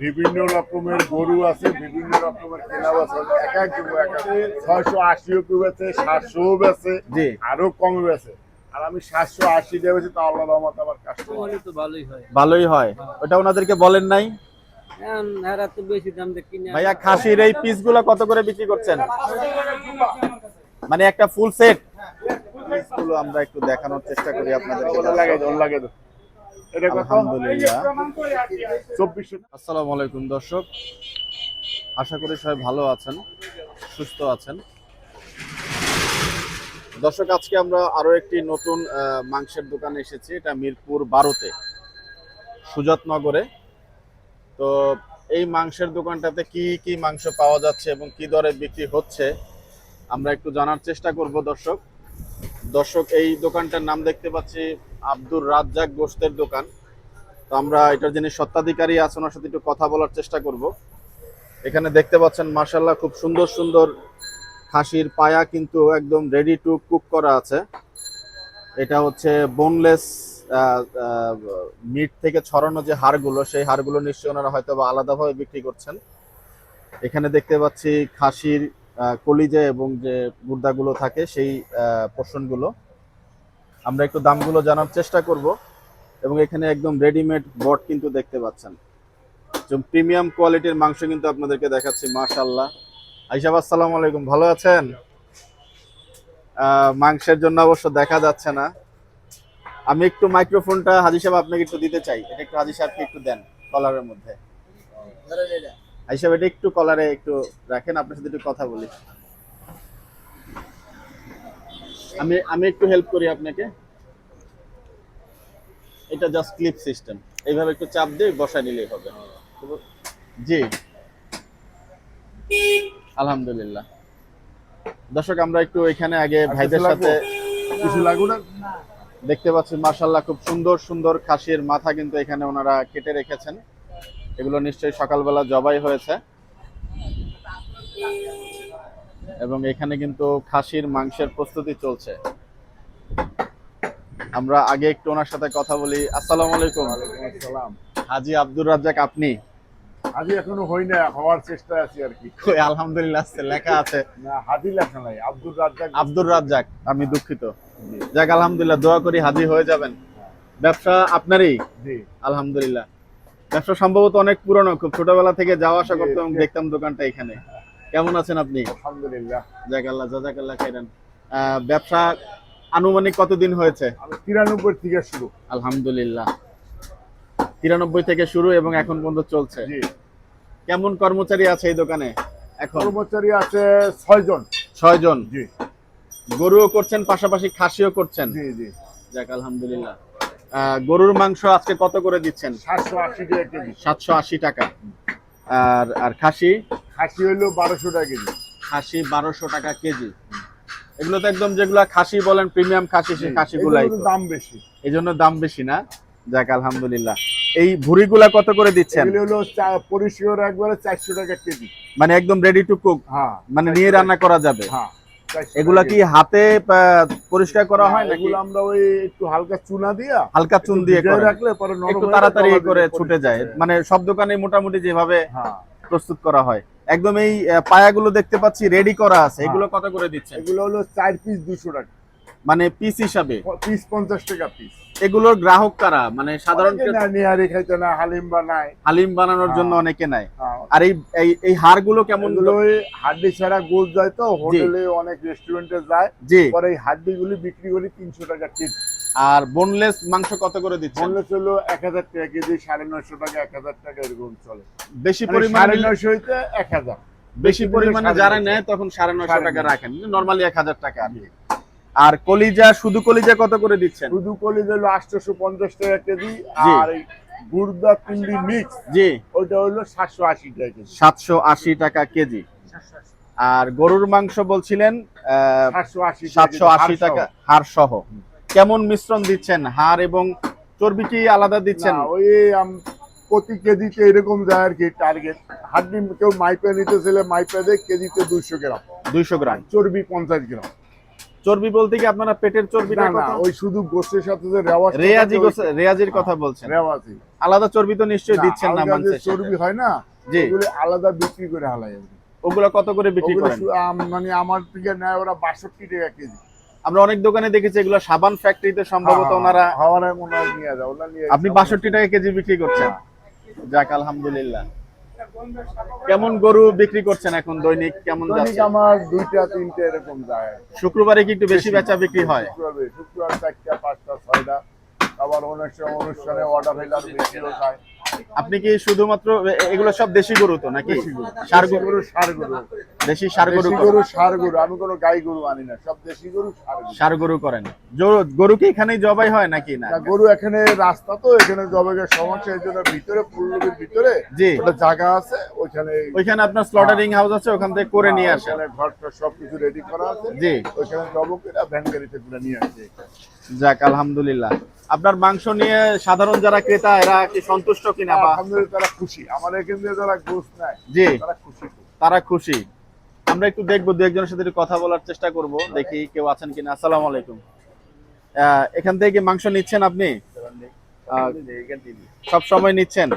বিভিন্ন রকমের গরু আছে বিভিন্ন রকমের কেনাও আছে। এক এক ছয়শো আশিও কেউ বেছে সাতশোও বেছে জি। আরও কমে বেছে আর আমি সাতশো আশি দিয়ে বেছি তা আল্লাহ রহমত আমার কাস্টমার তো ভালোই হয়। ভালোই হয়। ওটা ওনাদেরকে বলেন নাই? কিনে ভাইয়া খাসির এই পিসগুলো কত করে বিক্রি করছেন? মানে একটা ফুল সেট পিসগুলো আমরা একটু দেখানোর চেষ্টা করি আপনাদেরকে। আলহামদুলিল্লাহ। চব্বিশশো আসসালামু আলাইকুম দর্শক। আশা করি সবাই ভালো আছেন সুস্থ আছেন। দর্শক আজকে আমরা আরও একটি নতুন মাংসের দোকানে এসেছি। এটা মিরপুর বারোতে সুজাতনগরে তো এই মাংসের দোকানটাতে কি কি মাংস পাওয়া যাচ্ছে এবং কি দরে বিক্রি হচ্ছে আমরা একটু জানার চেষ্টা করব দর্শক। দর্শক, এই দোকানটার নাম দেখতে পাচ্ছি আব্দুর রাজ্জাক গোস্তের দোকান। তো আমরা এটার যিনি সত্ত্বাধিকারী আছেন, ওনার সাথে একটু কথা বলার চেষ্টা করব। এখানে দেখতে পাচ্ছেন মার্শাল্লাহ খুব সুন্দর সুন্দর খাসির পায়া কিন্তু একদম রেডি টু কুক করা আছে। এটা হচ্ছে বোনলেস মিট থেকে ছড়ানো যে হাড়গুলো, সেই হাড়গুলো নিশ্চয়ই ওনারা হয়তো বা আলাদাভাবে বিক্রি করছেন। এখানে দেখতে পাচ্ছি খাসির কলিজা এবং যে গুর্দাগুলো থাকে সেই পোর্শনগুলো। আমরা একটু দামগুলো জানার চেষ্টা করব এবং এখানে একদম রেডিমেড বট কিন্তু দেখতে পাচ্ছেন। প্রিমিয়াম কোয়ালিটির মাংস কিন্তু আপনাদেরকে দেখাচ্ছি মাশাল্লাহ আইসাব, আসসালামু আলাইকুম, ভালো আছেন? মাংসের জন্য অবশ্য দেখা যাচ্ছে না। আমি একটু মাইক্রোফোনটা হাজি সাহেব আপনাকে একটু দিতে চাই। এটা একটু হাজি সাহেবকে একটু দেন কলারের মধ্যে। হাজি সাহেব এটা একটু কলারে একটু রাখেন আপনার সাথে একটু কথা বলি। আমি আমি একটু হেল্প করি আপনাকে। এটা জাস্ট ক্লিপ সিস্টেম এইভাবে একটু চাপ দিয়ে বসায় নিলেই হবে। জি। আলহামদুলিল্লাহ। দর্শক আমরা একটু এখানে আগে ভাইদের সাথে কিছু লাগবে না? দেখতে পাচ্ছি মার্শাল্লাহ খুব সুন্দর সুন্দর খাসির মাথা কিন্তু এখানে ওনারা কেটে রেখেছেন। এগুলো নিশ্চয়ই সকালবেলা জবাই হয়েছে। এবং এখানে কিন্তু খাসির মাংসের প্রস্তুতি চলছে। আমরা আগে একটু ওনার সাথে কথা বলি। আসসালামু আলাইকুম। সালাম হাজি আব্দুর রাজ্জাক আপনি? হাজি এখনও হই না হওয়ার চেষ্টা আছি আর কি। আলহামদুলিল্লাহ আছে, লেখা আছে। না হাজি লেখা নাই আব্দুল রাজ্জাক আব্দুর রাজ্জাক আমি দুঃখিত। যাক আলহামদুলিল্লাহ দোয়া করি হাজি হয়ে যাবেন। ব্যবসা আপনারই? জি। আলহামদুলিল্লাহ। ব্যবসা সম্ভবত অনেক পুরনো খুব ছোটবেলা থেকে যাওয়া আসা করতাম এবং দেখতাম দোকানটা এখানে। কেমন আছেন আপনি? আলহামদুলিল্লাহ। যাক আল্লাহ জাজাক আল্লাহ খাইরান ব্যবসা আনুমানিক কতদিন হয়েছে? তিরানব্বই থেকে শুরু। আলহামদুলিল্লাহ। তিরানব্বই থেকে শুরু এবং এখন পর্যন্ত চলছে। কেমন কর্মচারী আছে এই দোকানে এখন? কর্মচারী আছে ছয় জন। ছয় জন? জি। গরুও করছেন পাশাপাশি খাসিও করছেন? জি জি। যাক আলহামদুলিল্লাহ। গরুর মাংস আজকে কত করে দিচ্ছেন? সাতশো আশি টাকা কেজি। সাতশো আশি টাকা। আর আর খাসি? খাসি হইল বারোশো টাকা কেজি। খাসি বারোশো টাকা কেজি। এগুলো তো একদম যেগুলো খাসি বলেন প্রিমিয়াম খাসি সেই খাসিগুলাই দাম বেশি। এই জন্য দাম বেশি না? যাক আলহামদুলিল্লাহ। এই ভুড়িগুলা কত করে দিচ্ছেন? এগুলো হলো চা- পরিষ্কার একবারে চারশো টাকা কেজি। মানে একদম রেডি টু কুক মানে নিয়ে রান্না করা যাবে? হ্যাঁ। 400 এগুলা কি হাতে পরিষ্কার করা হয় নাকি? আমরা ওই একটু হালকা চুনা দিয়া হালকা চুন দিয়ে করে রাখলে পরে নরম একটু তাড়াতাড়ি করে ছুটে যায়। মানে সব দোকানে মোটামুটি যেভাবে হ্যাঁ। প্রস্তুত করা হয়। একদম এই পায়াগুলো দেখতে পাচ্ছি রেডি করা আছে। হ্যাঁ। এগুলো কত করে দিচ্ছে এগুলো হলো চার পিস দুশো টাকা। মানে পিস হিসাবে? পিস পঞ্চাশ টাকা পিস এগুলোর গ্রাহক কারা? মানে সাধারণ নিহারি খাইতে না হালিম বানায় হালিম বানানোর জন্য হ্যাঁ। অনেকে নেয়। হ্যাঁ। আর এই এই- এই হাড়গুলো কেমন হাড্ডি ছাড়া গোল যায় তো হোটেলে অনেক রেস্টুরেন্টে যায়। জি। পরে এই হাড্ডি গুলি বিক্রি করি তিনশো টাকা কেজি। আর বোনলেস মাংস কত করে চলো এক হাজার টাকা কেজি সাড়ে নয়শো টাকা এক হাজার টাকা এরকম চলে। বেশি মানে পরিমাণে সাড়ে নয়শো হইতে এক হাজার। বেশি পরিমাণে যারা নেয় তখন সাড়ে নয়শো টাকা। রাখেন। নর্মালি এক হাজার টাকা। আর কি। আর কলিজা শুধু কলিজা কত করে দিচ্ছেন? শুধু কলিজা হলো আটশোশো পঞ্চাশ টাকা কেজি। আর এই গুর্দা কুন্ডি মিক্স জি। ওইটা হলো সাতশো আশি টাকা কেজি। সাতশো আশি টাকা কেজি। আর গরুর মাংস বলছিলেন আহ, সাতশো আশি টাকা হাড় সহ কেমন মিশ্রণ দিচ্ছেন? হাড় এবং চর্বি কি আলাদা দিচ্ছেন? ওই আম- প্রতি কেজিতে এরকম যায় আর কি টার্গেট হাড্ডি কেউ মাইপে নিতে চাইলে মাইপে দেয় কেজিতে দুইশো গ্রাম। দুইশো গ্রাম। চর্বি পঞ্চাশ গ্রাম। চর্বি বলতে কি আপনারা পেটের চর্বিটা না না কথা? ওই শুধু গোস্তের সাথে যে রেওয়াজ রেয়াজি রেয়াজির কথা বলছেন। রেওয়াজি। আলাদা চর্বি তো নিশ্চয়ই দিচ্ছেন না সাথে। চর্বি হয় না জি। ওগুলো আলাদা বিক্রি করে হালাই ওগুলো কত করে বিক্রি করেন? মানে আমার থেকে নেয় ওরা বাষট্টি টাকা কেজি। আমরা অনেক দোকানে দেখেছি এগুলো সাবান ফ্যাক্টরিতে সম্ভবত ওনারা হাওয়ারে মনে হয় নিয়ে যায় ওরা নিয়ে আপনি বাষট্টি টাকা কেজি বিক্রি করছেন? যাক আলহামদুলিল্লাহ। কেমন গরু বিক্রি করছেন এখন দৈনিক? কেমন দৈনিক আমার দুইটা তিনটে এরকম যায়। শুক্রবারে কি একটু বেশি বেচা বিক্রি হয়? শুক্রবার চারটা পাঁচটা ছয়টা। আবার অনেক সময় অনুষ্ঠানে অর্ডার হইলে আরও বেশিও যায়। আপনি কি শুধুমাত্র এগুলো সব দেশি গরু তো নাকি? সার গরু। ষাড় গরু। দেশি ষাড় গরু। গরু ষাড় গরু আমি কোনো গাই গরু আনি না সব দেশি গরু ষাড় গরু। ষাড় গরু করেন? গরু কি এখানেই জবাই হয় নাকি না? গরু এখানে রাস্তা তো এখানে জবের সমস্যা এই জন্য ভিতরে পুরুলির ভিতরে জি। জায়গা আছে ওইখানে ওইখানে আপনার স্লটারিং হাউস আছে ওখান থেকে করে নিয়ে ওখানে ঘরটা সবকিছু রেডি করা আছে। জি। ওইখানে জব করে ভ্যান গাড়িতে করে নিয়ে আসে। যাক আলহামদুলিল্লাহ। আপনার মাংস নিয়ে সাধারণ যারা ক্রেতা এরা কি সন্তুষ্ট কিনা বা আলহামদুলিল্লাহ তারা খুশি। আমাদের এখান যারা গোস নেয় জি। তারা খুশি তারা খুশি। আমরা একটু দেখব দু একজনের সাথে কথা বলার চেষ্টা করব দেখি কেউ আছেন কিনা। আসসালামু আলাইকুম। এখান থেকে মাংস নিচ্ছেন আপনি? সব সময় নিচ্ছেন।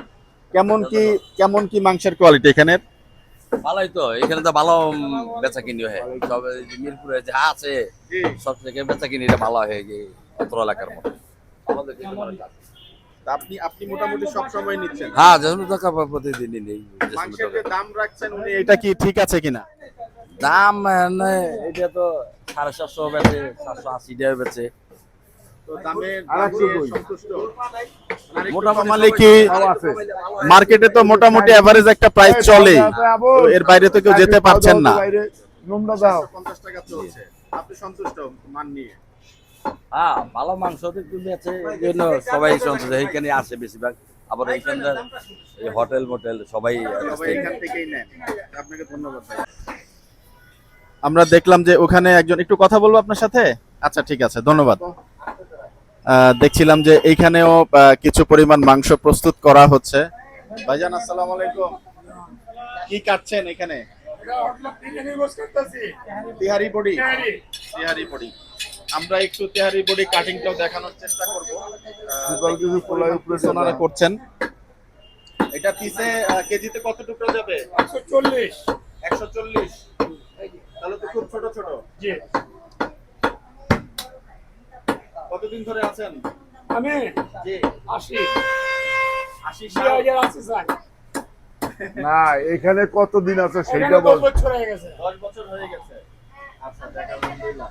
কেমন কি কেমন কি মাংসের কোয়ালিটি এখানের ভালোই তো এখানে তো ভালো বেচা কিনি হয়। সব যে মিরপুরে যা আছে সব থেকে বেচা কিনিটা ভালো হয় এই অত্র এলাকার মধ্যে আমাদের এখানে ভালো কাজ। তা আপনি আপনি মোটামুটি সব সময় নিচ্ছেন? হ্যাঁ যেমন টাকা প্রতিদিনই নেই মাংসের যে দাম রাখছেন উনি এটা কি ঠিক আছে কিনা? দাম মানে এটা তো সাড়ে সাতশো বেচে সাতশো আশি টাকা বেচে। সন্তুষ্ট। আছে মার্কেটে তো মোটামুটি এভারেজ একটা প্রাইস তো এর বাইরে তো কেউ যেতে পারছেন না। সন্তুষ্ট মান হ্যাঁ ভালো মাংস তো এই জন্য সবাই সন্তোষ এইখানে আসে বেশিরভাগ। আবার এইখানকার এই হোটেল মোটেল সবাই সবাই থেকেই আপনাকে ধন্যবাদ আমরা দেখলাম যে ওখানে একজন, একটু কথা বলব আপনার সাথে? আচ্ছা ঠিক আছে, ধন্যবাদ। দেখছিলাম যে এইখানেও কিছু পরিমাণ মাংস প্রস্তুত করা হচ্ছে। ভাইজান, আসসালামু আলাইকুম। কি কাটছেন এখানে? তিহারি বডি। তিহারি বডি। আমরা একটু তিহারি বডি কাটিংটাও দেখানোর চেষ্টা করব। করছেন। এটা পিসে কেজিতে কত টুকরো যাবে? চল্লিশ। একশো চল্লিশ। তাহলে তো খুব ছোট ছোট। জি। কতদিন ধরে আছেন? আমি জি। আশি। আশি দুই হাজার আশি সাল। না এখানে কতদিন আছে দশ বল। বছর হয়ে গেছে। দশ বছর হয়ে গেছে। আচ্ছা দেখ আলহামদুলিল্লাহ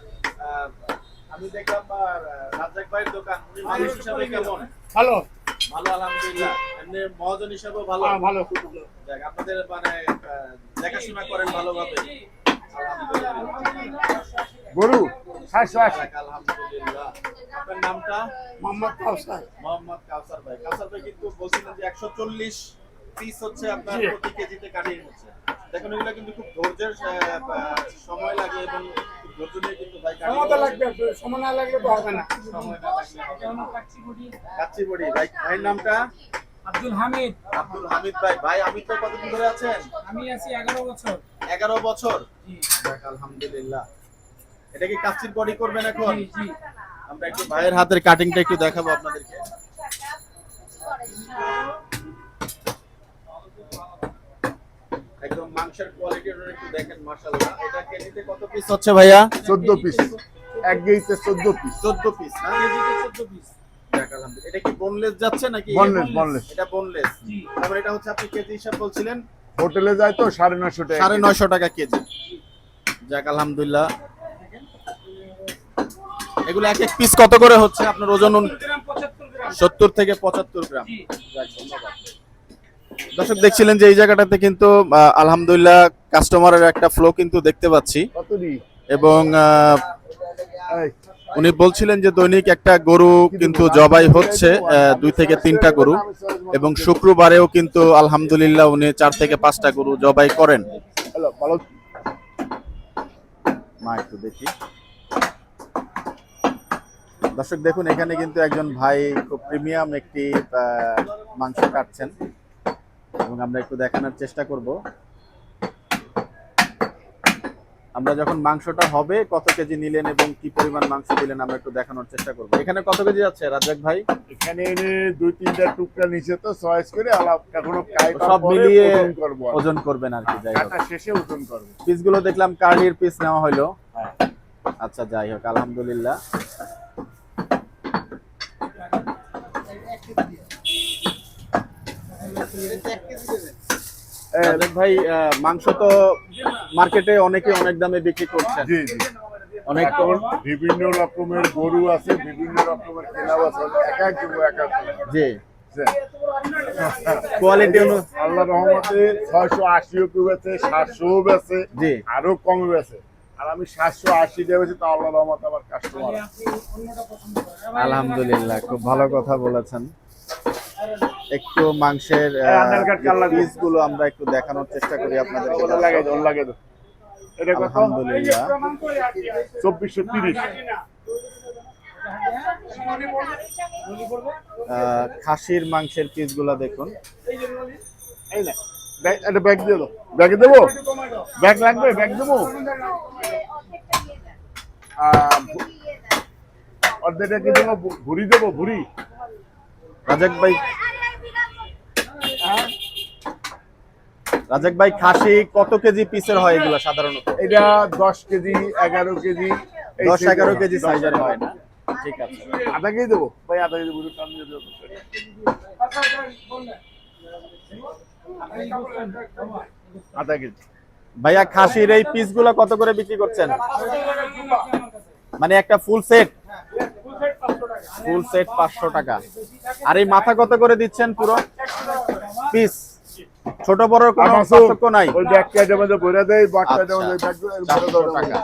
আমি দেখলাম আর, রাজ্জাক ভাইয়ের দোকান উনি মানুষ হিসাবে কেমন? ভালো। ভালো আলহামদুলিল্লাহ। এমনি মহাজন হিসাবেও ভালো। হ্যাঁ, ভালো খুব ভালো। দেখ আপনাদের মানে দেখাশোনা করেন ভালোভাবে। গরু সাতশো আশি। আপনার নামটা? মোহাম্মদ কাউসার। মোহাম্মদ কাউসার ভাই। কাউসার ভাই কিন্তু বলছিলেন যে একশো চল্লিশ পিস হচ্ছে আপনার প্রতি কেজিতে কাটিয়ে হচ্ছে দেখুন এগুলো কিন্তু খুব ধৈর্যের আহ, আহ, সময় লাগে এবং ধৈর্য নিয়ে কিন্তু ভাই সময় লাগবে সময় না লাগলে তো হবে না। সময় না লাগলে কাচ্চি বড়ি ভাই ভাইয়ের নামটা? আব্দুল হামিদ। আব্দুল হামিদ ভাই। ভাই আমি তো কতদিন ধরে আছেন? আমি আছি এগারো বছর। এগারো বছর? আলহামদুলিল্লাহ। এটা কি কাচ্চির বডি করবেন এখন? আমরা একটু ভাইয়ের হাতের কাটিংটা একটু দেখাবো আপনাদেরকে। একদম মাংসের কোয়ালিটি একটু দেখেন মাশাআল্লাহ। এটা কেজিতে কত পিস হচ্ছে ভাইয়া? চোদ্দ পিস এক গেইতে চোদ্দ পিস 14 পিস না? কেজিতে চোদ্দ পিস যাক, এটা কি বোনলেস যাচ্ছে নাকি? বনলেস বনলেস এটা বোনলেস তারপর এটা হচ্ছে আপনি কেজি হিসাব বলছিলেন? হোটেলে যায় তো সাড়ে নশো টাকা সাড়ে নয়শো টাকা কেজি। যাক আলহামদুলিল্লাহ। এগুলো এক এক পিস কত করে হচ্ছে? আপনার ওজন সত্তর থেকে পঁচাত্তর গ্রাম। জি। দর্শক দেখছিলেন যে এই জায়গাটাতে কিন্তু আহ, আলহামদুলিল্লাহ কাস্টমারের একটা ফ্লো কিন্তু দেখতে পাচ্ছি। এবং উনি বলছিলেন যে দৈনিক একটা গরু কিন্তু জবাই হচ্ছে দুই থেকে তিনটা গরু এবং শুক্রবারেও কিন্তু আলহামদুলিল্লাহ উনি চার থেকে পাঁচটা গরু জবাই করেন। মা, একটু দেখি। দর্শক, দেখুন, এখানে কিন্তু একজন ভাই খুব প্রিমিয়াম একটি মাংস কাটছেন এবং আমরা একটু দেখানোর চেষ্টা করব। আমরা যখন মাংসটা হবে কত কেজি নিলেন এবং কি পরিমাণ মাংস দিলেন আমরা একটু দেখানোর চেষ্টা করব। এখানে কত কেজি যাচ্ছে রাজ্জাক ভাই? এখানে এনে দুই তিনটা টুকরা নিচে তো চয়েস করে এখনও সব মিলিয়ে ওজন করবেন আর কি যাই হোক। শেষে ওজন করব। পিসগুলো দেখলাম কার্লির পিস নেওয়া হলো হ্যাঁ। আচ্ছা যাই হোক আলহামদুলিল্লাহ। রাজ্জাক ভাই মাংস তো মার্কেটে অনেকে অনেক দামে বিক্রি করছে জি জি। অনেক বিভিন্ন রকমের গরু আছে বিভিন্ন রকমের কেনা আছে এক এক এক এক জি। কোয়ালিটি আল্লাহ রহমতে ছয়শো আশিও কেউ বেছে সাতশো বেছে জি। আরও কমে আর আমি সাতশো আশি তা আল্লাহ রহমতে আমার কাস্টমার আলহামদুলিল্লাহ খুব ভালো কথা বলেছেন। একটু মাংসের এই আধার কার্ড কার লাগবে? পিসগুলো আমরা একটু দেখানোর চেষ্টা করি আপনাদের এটা আলহামদুলিল্লাহ। চব্বিশশো তিরিশ। খাসির মাংসের পিসগুলো দেখুন। না ব্যাগ একটা ব্যাগ দিয়ে দাও। ব্যাগে দেবো? ব্যাগ লাগবে ব্যাগ দেবো? অর্ধেকটা কি দেবো ভুড়ি দেবো ভুড়ি? রাজাক ভাই। রাজাক ভাই খাসি কত কেজি পিসের হয় এগুলো সাধারণত? এটা দশ কেজি এগারো কেজি দশ এগারো কেজি সাইজের হয় না? ঠিক আছে। আধা কেজি দেবো? ভাই আধা কেজি ভুড়ি টান আধা কেজি। ভাইয়া খাসির এই পিসগুলো কত করে বিক্রি করছেন? মানে একটা ফুল সেট ফুল সেট পাঁচশো টাকা। আর এই মাথা কত করে দিচ্ছেন পুরো? পিস। ছোট বড় কোনো পার্থক্য নাই? ওই ব্যাগ কেটে মধ্যে ভরে দেয় চারশো দেবো। টাকা।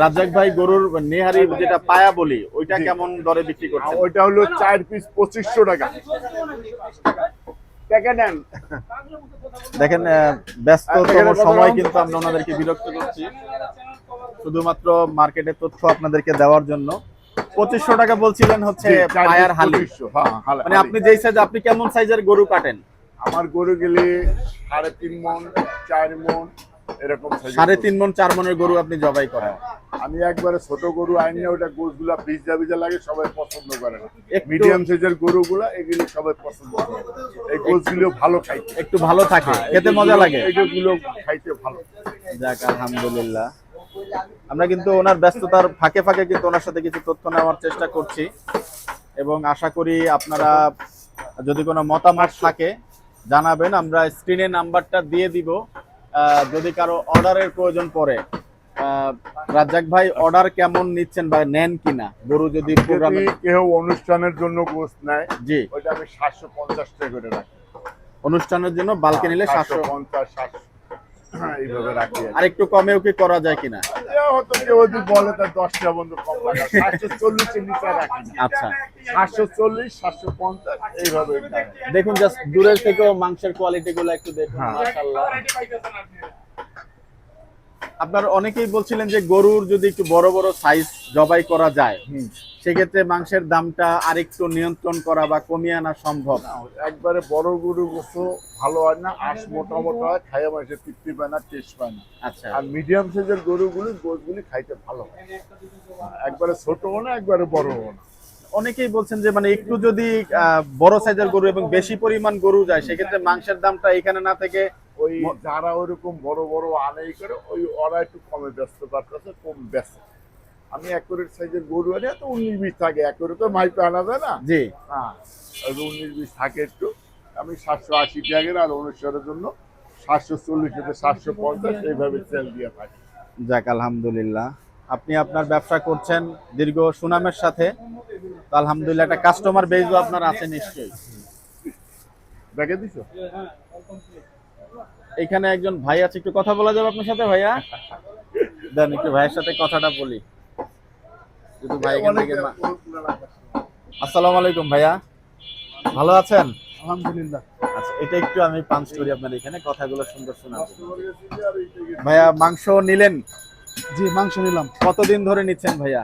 রাজ্জাক ভাই গরুর নেহারি যেটা পায়া বলি ওইটা কেমন দরে বিক্রি আর করছেন ওইটা হলো চার পিস পঁচিশশো টাকা। দেখেন ব্যস্ততম সময় কিন্তু আমরা ওনাদেরকে বিরক্ত করছি। শুধুমাত্র মার্কেটের তথ্য আপনাদেরকে দেওয়ার জন্য। পঁচিশশো টাকা বলছিলেন হচ্ছে পায়ার 2500, হ্যাঁ, হালি- মানে আপনি যেই সাইজ আপনি কেমন সাইজের গরু কাটেন? আমার গরু গেলে সাড়ে তিন মন চার মন এরকম সাড়ে তিন মন চার মনের গরু আপনি জবাই করেন। আমি একবারে ছোট গরু আইনি ওটা গোসগুলা ভিজা ভিজা লাগে সবাই পছন্দ করে না। মিডিয়াম সাইজের গরুগুলা এগুলি সবাই পছন্দ করে এই গোসগুলো ভালো খাইতে। একটু ভালো থাকে খেতে মজা লাগে। এগুলো খাইতে ভালো। যাক আলহামদুলিল্লাহ। আমরা কিন্তু ওনার ব্যস্ততার ফাঁকে ফাঁকে কিন্তু ওনার সাথে কিছু তথ্য নেওয়ার চেষ্টা করছি। এবং আশা করি আপনারা যদি কোনো মতামত থাকে জানাবেন। আমরা স্ক্রিনে নাম্বারটা দিয়ে দিব। যদি কারও অর্ডারের প্রয়োজন পড়ে রাজ্জাক ভাই অর্ডার কেমন নিচ্ছেন বা নেন কিনা? গরু যদি প্রোগ্রামে যদি কেউ অনুষ্ঠানের জন্য গোস নেয় জি। ওইটা আমি সাতশো পঞ্চাশ টাকা করে রাখি। অনুষ্ঠানের জন্য বালকে নিলে সাতশো পঞ্চাশ সাতশো। এইভাবে রাখি আর কি। আর একটু কমেও কি করা যায় কিনা? এ হয়তো কেউ যদি বলে তার দশটা বন্ধু কম লাগা সাতশো চল্লিশের নিচে রাখি। আচ্ছা। সাতশো চল্লিশ সাতশো পঞ্চাশ এইভাবে দেখুন জাস্ট দূরের থেকেও মাংসের কোয়ালিটি গুলো একটু দেখুন হ্যাঁ। আপনার অনেকেই বলছিলেন যে গরুর যদি একটু বড় বড় সাইজ জবাই করা যায়। সেক্ষেত্রে মাংসের দামটা আরেকটু নিয়ন্ত্রণ করা বা কমিয়ে আনা সম্ভব। একবারে বড় গরু গোসো ভালো হয় না আঁশ মোটা মোটা হয় খাইয়া মাসে তৃপ্তি পায় না টেস্ট পায় না। আচ্ছা। আর মিডিয়াম সাইজের গরুগুলি গোসগুলি খাইতে ভালো হয়। একবারে ছোট না একবারে বড় না। অনেকেই বলছেন যে মানে একটু যদি বড় সাইজের গরু এবং বেশি পরিমাণ গরু যায় সেক্ষেত্রে মাংসের দামটা এখানে না থেকে ওই যারা ওরকম বড় বড় আনাই করে ওই ওরা একটু কমে ব্যস্ত পারতেছে কম ব্যস্ত। আমি একুরেট সাইজের গরু আনি তো উনিশ বিশ থাকে একুরে তো মাইপে আনা যায় না। জি। হ্যাঁ উনিশ বিশ থাকে একটু। আমি সাতশো আশি টাকার আর অনুষ্ঠানের জন্য সাতশো চল্লিশ থেকে সাতশো পঞ্চাশ এইভাবে সেল দিয়ে থাকি। যাক আলহামদুলিল্লাহ। আপনি আপনার ব্যবসা করছেন দীর্ঘ সুনামের সাথে আলহামদুলিল্লাহ একটা কাস্টমার বেজও আপনার আছে নিশ্চয়ই। দেখে দিছো? এখানে একজন ভাই আছে একটু কথা বলা যাবে আপনার সাথে ভাইয়া? দেন একটু ভাইয়ের সাথে কথাটা বলি। যদি ভাই এখান থেকে আসসালামু আলাইকুম ভাইয়া। ভালো আছেন? আলহামদুলিল্লাহ। আচ্ছা এটা একটু আমি পাঞ্চ করি আপনার এখানে কথাগুলো সুন্দর জন্য। ভাইয়া মাংস নিলেন? জি মাংস নিলাম। কতদিন ধরে নিচ্ছেন ভাইয়া?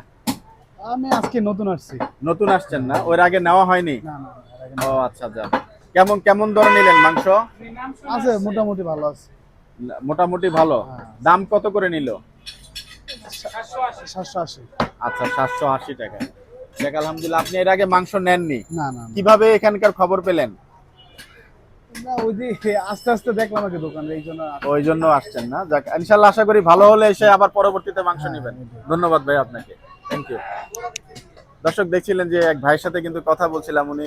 আমি আজকে নতুন আসছি। নতুন আসছেন না? ওর আগে নেওয়া হয়নি? ও আচ্ছা আচ্ছা। কেমন কেমন দরে নিলেন মাংস? আছে মোটামুটি ভালো আছে। মোটামুটি ভালো? হ্যাঁ। দাম কত করে নিল? সাতশো আশি। আচ্ছা সাতশো আশি টাকা। দেখ আলহামদুলিল্লাহ আপনি এর আগে মাংস নেননি। কীভাবে এখানকার খবর পেলেন? না ওই যে আস্তে আস্তে দেখলাম আগে দোকানে এই জন্য ওই জন্য আসছেন না। যাক ইনশাল্লাহ আশা করি ভালো হলে এসে আবার পরবর্তীতে মাংস হ্যাঁ, নেবেন। ধন্যবাদ ভাই আপনাকে। থ্যাংক ইউ দর্শক দেখছিলেন যে এক ভাইয়ের সাথে কিন্তু কথা বলছিলাম উনি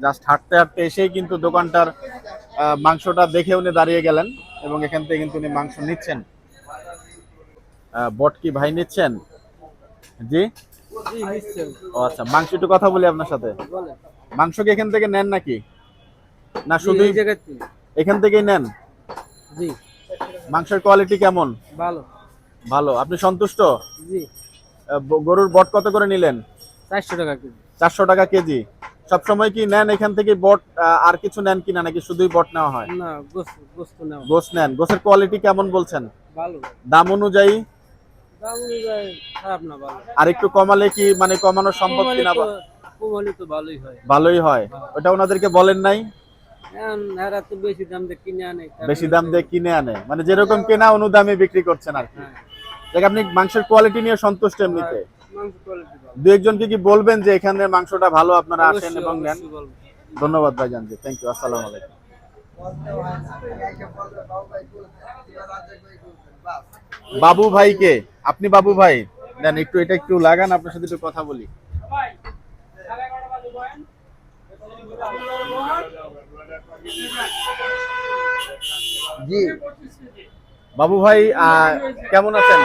জাস্ট হাঁটতে হাঁটতে এসেই কিন্তু দোকানটার আহ, মাংসটা দেখে উনি দাঁড়িয়ে গেলেন এবং এখান থেকে কিন্তু উনি মাংস নিচ্ছেন। আহ, বট কি ভাই নিচ্ছেন? জি? ও আচ্ছা মাংস একটু কথা বলি আপনার সাথে। বলে মাংস কি এখান থেকে নেন নাকি? না জি, শুধুই এই জায়গায় তিন। এখান থেকেই নেন? জি। মাংসের কোয়ালিটি কেমন? ভালো। ভালো। আপনি সন্তুষ্ট? জি। গরুর বট কত করে নিলেন? চারশো টাকা কেজি। চারশো টাকা কেজি। সবসময় কি নেন এখান থেকে বট আর কিছু নেন কিনা নাকি শুধুই বট নেওয়া হয়? না গোস নেন। গোসের কোয়ালিটি কেমন বলছেন? ভালো। দাম অনুযায়ী? দাম অনুযায়ী খারাপ না ভালো। আর একটু কমালে কি মানে কমানো সম্ভব কিনা তো কমালে তো ভালোই হয়। ভালোই হয়। ওটা ওনাদেরকে বলেন নাই? বেশি দাম দিয়ে কিনে আনে বেশি দাম দিয়ে কিনে আনে। মানে যেরকম কেনা অনুদামে বিক্রি করছেন আর কি। হ্যাঁ, দেখ আপনি মাংসের কোয়ালিটি নিয়ে সন্তুষ্ট এমনিতে। মাংস কোয়ালিটি ভালো। দু একজনকে কি বলবেন যে এখানে মাংসটা ভালো আপনারা আসেন এবং নেন? ধন্যবাদ ভাইজান জি থ্যাংক ইউ আসসালামু আলাইকুম। বাবু ভাইকে আপনি বাবু ভাই? দেন একটু এটা একটু লাগান আপনার সাথে একটু কথা বলি ভাই সাড়ে এগারোটা বাজে বয়েন জি। বাবু ভাই কেমন আছেন?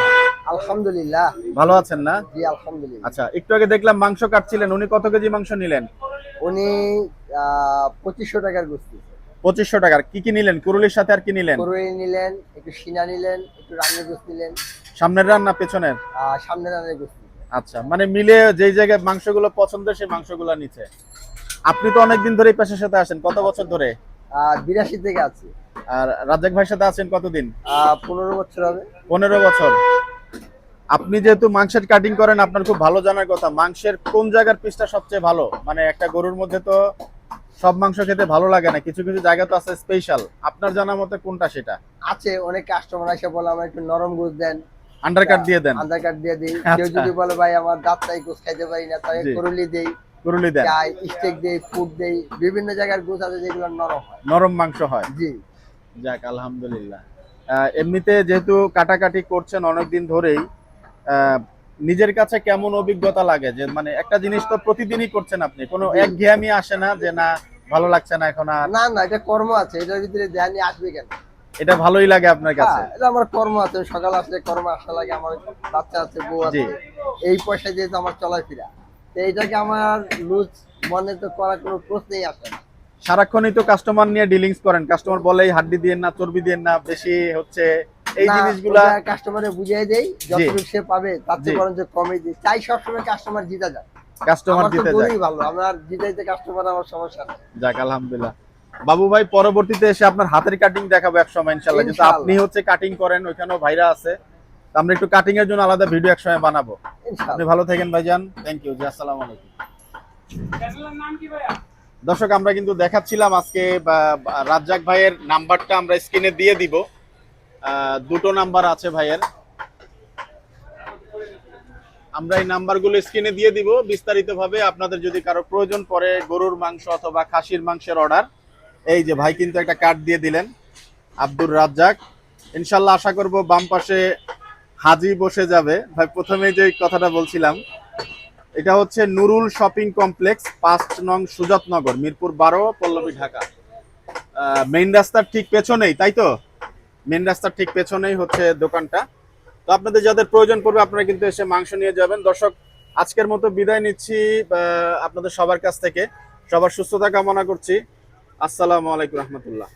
আলহামদুলিল্লাহ। ভালো আছেন না? জি আলহামদুলিল্লাহ। আচ্ছা একটু আগে দেখলাম মাংস কাটছিলেন উনি কত কেজি মাংস নিলেন? উনি পঁচিশশো টাকার গোস্তি। পঁচিশশো টাকার। কি কি নিলেন? কুরুলির সাথে আর কি নিলেন? করুই নিলেন একটু সিনা নিলেন একটু রান্নার গোস্ত নিলেন। সামনের রান না পেছনের? আহ, সামনে রান্নার গোস্ত। আচ্ছা মানে মিলে যেই জায়গায় মাংসগুলো পছন্দের সেই মাংসগুলো নিচ্ছে আপনি তো অনেকদিন ধরে এই পেশার সাথে আসেন কত বছর ধরে? বিরাশি থেকে আছে। আর রাজ্জাক ভাইয়ের সাথে আছেন কতদিন? পনেরো বছর হবে। পনেরো বছর। আপনি যেহেতু মাংসের কাটিং করেন আপনার খুব ভালো জানার কথা। মাংসের কোন জায়গার পিসটা সবচেয়ে ভালো? মানে একটা গরুর মধ্যে তো সব মাংস খেতে ভালো লাগে না কিছু কিছু জায়গা তো আছে স্পেশাল আপনার জানা মতে কোনটা সেটা? আছে অনেক কাস্টমার এসে বলে আমার একটু নরম গোস্ত দেন। আন্ডার কাট দিয়ে দেন। কার্ড দিয়ে দিই। আচ্ছা। কেউ যদি বলে ভাই আমার দাঁতটাই গোস্ত খাইতে পারি না জি। করুলি দেই। কুরুলি দেন। স্টেক দেই ফুড দেই বিভিন্ন জায়গার গোস্ত আছে যেগুলো নরম হয়। নরম মাংস হয়। জি। যাক আলহামদুলিল্লাহ। এমনিতে যেহেতু কাটাকাটি করছেন অনেকদিন ধরেই নিজের কাছে কেমন অভিজ্ঞতা লাগে? যে মানে একটা জিনিস তো প্রতিদিনই করছেন আপনি কোনো। একঘেয়ামি আসে না যে না ভালো লাগছে না এখন আর? না না এটা কর্ম আছে এটার ভিতরে ধ্যান আসবে কেন? এটা ভালোই লাগে আপনার কাছে? হ্যাঁ, এটা আমার কর্ম আছে সকাল আসলে কর্ম আসা লাগে আমার বাচ্চা আছে বউ আছে এই পয়সা দিয়ে তো আমার চলাফেরা। তো এইটাকে আমার লুজ মনে তো করার কোনো প্রশ্নই আসে না। সারাক্ষণই তো কাস্টমার নিয়ে ডিলিংস করেন। কাস্টমার বলে হাড্ডি দিয়ে না চর্বি দিয়ে না বেশি হচ্ছে এই জিনিসগুলা কাস্টমারে বুঝিয়ে দেই যতটুকু সে পাবে তার চেয়ে বরঞ্চ কমে দিই। চাই সবসময় কাস্টমার জিতা যায় কাস্টমার আমার তো দিতে যায় ভালো আমার জিতাইতে কাস্টমার আমার সমস্যা নেই। যাক আলহামদুলিল্লাহ। বাবু ভাই পরবর্তীতে এসে আপনার হাতের কাটিং দেখাবো এক সময় ইনশাল্লাহ কিন্তু আপনি হচ্ছে কাটিং করেন ওইখানেও ভাইরা আছে। আমরা একটু কাটিং এর জন্য আলাদা ভিডিও এক সময় বানাবো আপনি ভালো থাকেন ভাইজান। থ্যাংক ইউ জি আসসালামু আলাইকুম। দর্শক আমরা কিন্তু দেখাচ্ছিলাম আজকে রাজ্জাক ভাইয়ের নাম্বারটা আমরা স্ক্রিনে দিয়ে দিব। দুটো নাম্বার আছে ভাইয়ের। আমরা এই নাম্বারগুলো স্ক্রিনে দিয়ে দিব। বিস্তারিতভাবে আপনাদের যদি কারও প্রয়োজন পড়ে গরুর মাংস অথবা খাসির মাংসের অর্ডার এই যে ভাই কিন্তু একটা কার্ড দিয়ে দিলেন আব্দুর রাজ্জাক। ইনশাল্লাহ আশা করব বাম পাশে হাজি বসে যাবে। ভাই, প্রথমে যে কথাটা বলছিলাম, এটা হচ্ছে নুরুল শপিং কমপ্লেক্স, পাঁচ নং সুজাতনগর, মিরপুর বারো, পল্লবী, ঢাকা। মেইন রাস্তার ঠিক পেছনেই, তাই তো? মেইন রাস্তার ঠিক পেছনেই হচ্ছে দোকানটা। তো আপনাদের যাদের প্রয়োজন পড়বে, আপনারা কিন্তু এসে মাংস নিয়ে যাবেন। দর্শক, আজকের মতো বিদায় নিচ্ছি আপনাদের সবার কাছ থেকে। সবার সুস্থতা কামনা করছি। আসসালামু আলাইকুম রহমতুল্লাহ।